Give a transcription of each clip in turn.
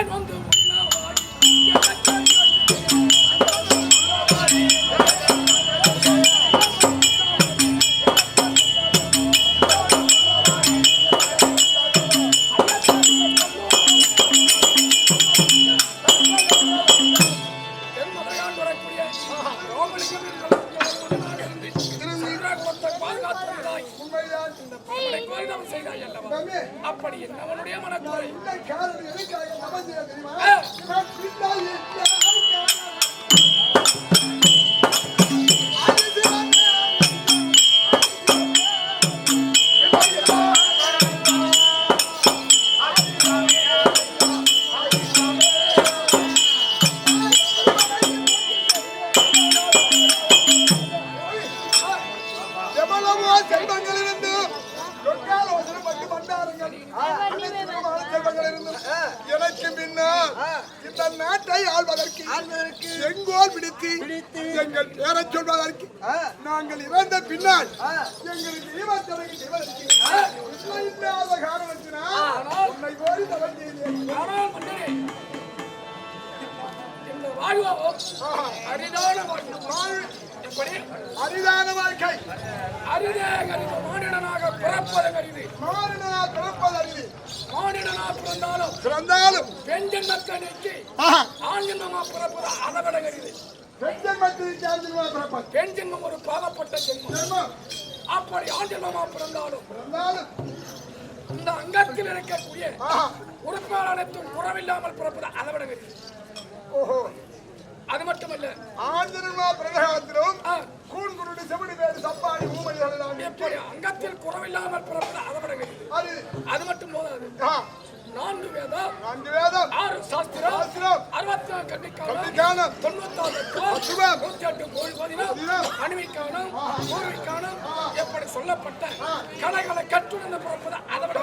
நான் வந்து உண்ணாவாடி சமைச்சது தெரியுமா? அனைத்துக்குமான செல்வங்களிலிருந்து எனக்கு பின்னால் இந்த நாட்டை ஆள்வதற்கு செங்கோல் பிடித்து எங்கள் பேரச் சொல்வதற்கு நாங்கள் இறந்த பின்னால் எங்களுக்கு இல்லை இல்லாத காரணத்தினால் உன்னை கோரி தவறு அரிதான வாழ்க்கை. அரிதே மானிடனாக பிறப்பது கரிது. மாறினா பிறப்பது பிறந்தாலும் பிறந்தாலும். பெண் ஜென்மத்தை நீக்கி ஆண் ஜென்மமா பிறப்பது கரிது பெஞ்சன்மத்தில் சேர்ந்து பிறப்பது பெண் ஜென்மம் ஒரு பாவப்பட்ட ஜென்மம். அப்படி ஆண் ஜென்மமா பிறந்தாலும் பிறந்தாலும். இந்த அங்கத்தில் இருக்கக்கூடிய ஆஹா. உறுப்புகள் அனைத்தும் குறவில்லாமல் பிறப்பது அதை விட கரிது ஓஹோ. அது மட்டுமல்ல ஆஞ்சனமா பிரதகாலத்திலும் ஆ, கூன் குருடி செவிடி வேறு சப்பாடி எல்லாம் எப்படி அங்கத்தில் குறவில்லாமல் பிறப்பது கரிது அது அது மட்டும் போதாது. நான்கு வேதம் நான்கு வேதம் ஆறு சாஸ்திரம் சாஸ்திரம் அறுபத்தி நாலு கண்டிக்காலம் தொண்ணூத்தாறு சிவம். நூத்தி எட்டு கோயில் பதினம். அணுவிக்கானம் பூர்விக்கானம் எப்படி சொல்லப்பட்ட கலைகளை கற்றுணர்ந்து பிறப்பது அதை விட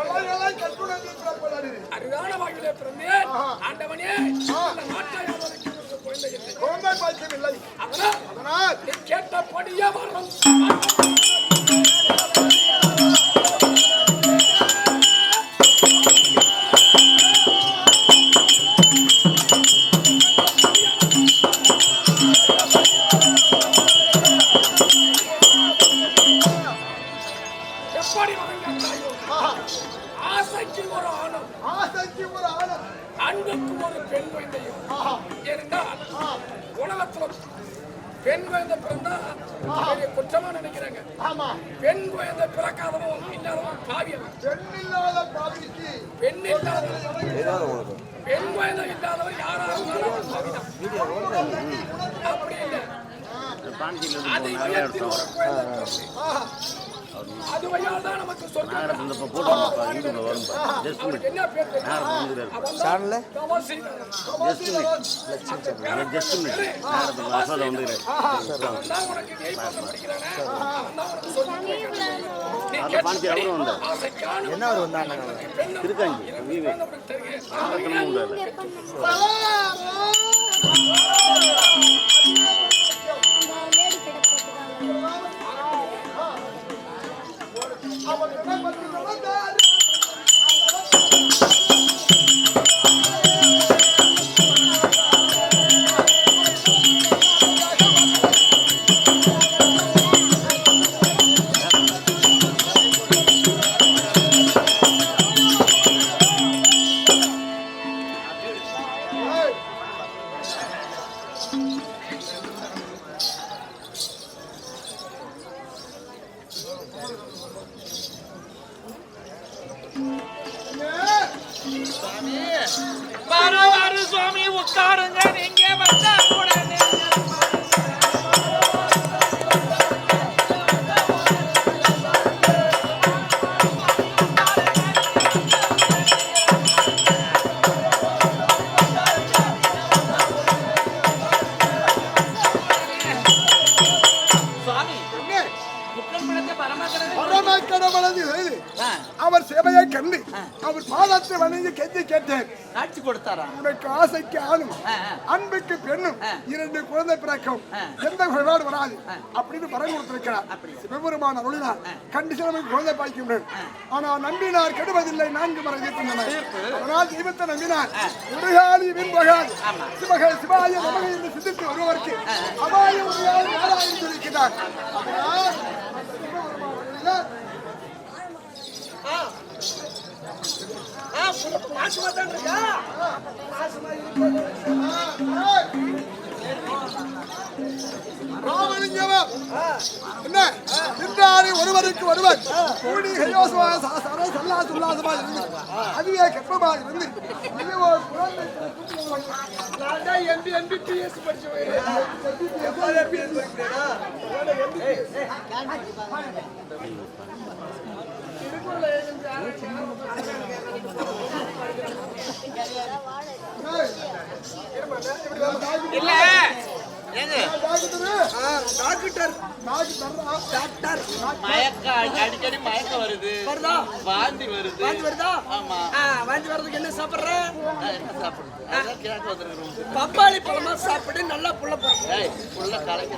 கற்புணர்ந்து பிறப்பது அரிதான வாயிலே பிறந்தேன். ஆஹா. ஆண்டவனே நாட்டை குழந்தை பாக்கியம் இல்லை. அதனால் அதனால் நீ கேட்டபடியே வரும். ஆசைக்கு ஒரு ஆணும் ஆசைக்கு ஒரு ஆணம் அன்புக்கு ஒரு பெண் குழந்தையும். ஏனென்றால் உலகத்துல பெண் குழந்தை பிறந்தா பெரிய குற்றமா நினைக்கிறாங்க. ஆமா. பெண் குழந்தை பிறக்காதவன் இல்லாதவன் பாவியவன் பெண்ணில்லாத பாவிக்கு பெண் இல்லாதவன். பெண் குழந்தை இல்லாதவன் யாராவது அப்படி இல்லை. அது ஒரு குழந்தை. அது வழியால் தான் நமக்கு சொர்க்கம் இந்த போடுவாங்கப்பா யூடியூப்ல வரும் ஜஸ்ட் அவனுக்கு என்ன பேர் தெரியுமா? அவன் தான் ஜஸ்ட் மினிட் நேரத்துக்கு அவரும் வந்தார். என்ன அவர் வந்தாங்க திருக்காஞ்சி ஆகத்தனமும் பரவாரு சுவாமி உட்காருங்க. நீங்க வந்தா செய்து அவர் சேவையை கண்டு அவர் பாதத்தை வணங்கி கெஞ்ச கேட்டேன். காட்சி கொடுத்தாரா? உனக்கு ஆசைக்கு ஆணும். அன்புக்கு பெண்ணும். இரண்டு குழந்தை பிறக்கும். எந்த குறைபாடு வராது. அப்படின்னு பரம் கொடுத்திருக்கிறார். சிவபெருமான அருளினார் கண்டு சிலமைக்கு குழந்தை பாய்க்கும் ஆனால் நம்பினார் கெடுவதில்லை நான்கு மறை அதனால் தெய்வத்தை நம்பினார் உருகாலி விண்பகாது சிவக சிவாய நமக என்று சிந்தித்து வருவதற்கு அபாய உருகாலி நாராயணன் சொல்லியிருக்கிறார் அதனால் சிவபெருமான் அருளினார் ராமலிங்கமா என்ன? நின்றாரு ஒருவருக்கு ஒருவர் கூடி கையோசமா சர சல்லா சுல்லாசமா இருந்து அதுவே கற்பமா இருந்து நான் தான் எம்பி எம்பிபிஎஸ் படிச்சவன். எம்பிபிஎஸ் இல்ல. டாக்டர். டாக்டர். மயக்க அடிக்கடி மயக்க வருது. வருதா? வாந்தி வருது. வாந்தி வருதா? ஆமா. வாந்தி வர்றதுக்கு என்ன சாப்பிடுற? என்ன சாப்பிடுறது? பப்பாளி பழமா சாப்பிட்டு நல்லா புள்ள போறோம் ஏய் உள்ள கரைக்கு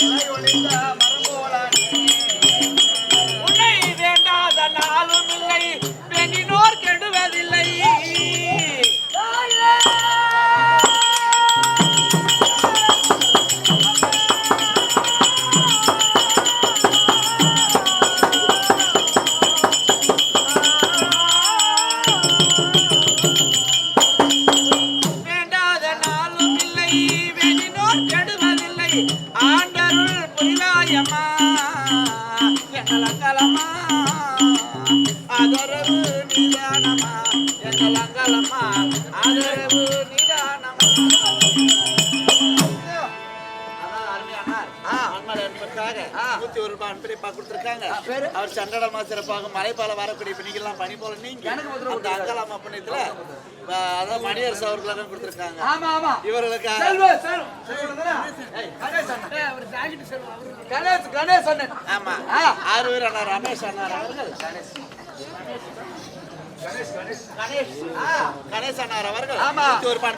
అమ్మా ఎన్నల కలమా ఆదరవు నిదానమా ఎన్నల కలమా ఆదరవు నిదానమా. ஆண்மலை அன்புக்காக நூத்தி ஒரு ரூபாய் அன்பளிப்பா கொடுத்திருக்காங்க. அவர் சண்டடமா சிறப்பாக மலைப்பால வரக்கூடிய பெண்ணிக்கெல்லாம் பணி போல நீங்க அந்த அங்கலாமா புண்ணியத்துல அஹ், அதான் மணியரசு அவர்களுக்கும் கொடுத்திருக்காங்க. ஆமா ஆமா. இவர்களுக்காக. செல்வ செல்வ செல்வதானே? ஏய், அவர் ஜாக்கெட் செல்வ அவரு கணேஷ் கணேஷ் அண்ணன். ஆமா. ஆறு பேர் அண்ணா ரமேஷ் அண்ணா அவர்கள் கணேஷ். கணேஷ் கணேஷ். அண்ணார் அவர்கள். ஆமா. நூத்தி ஒரு ரூபாய்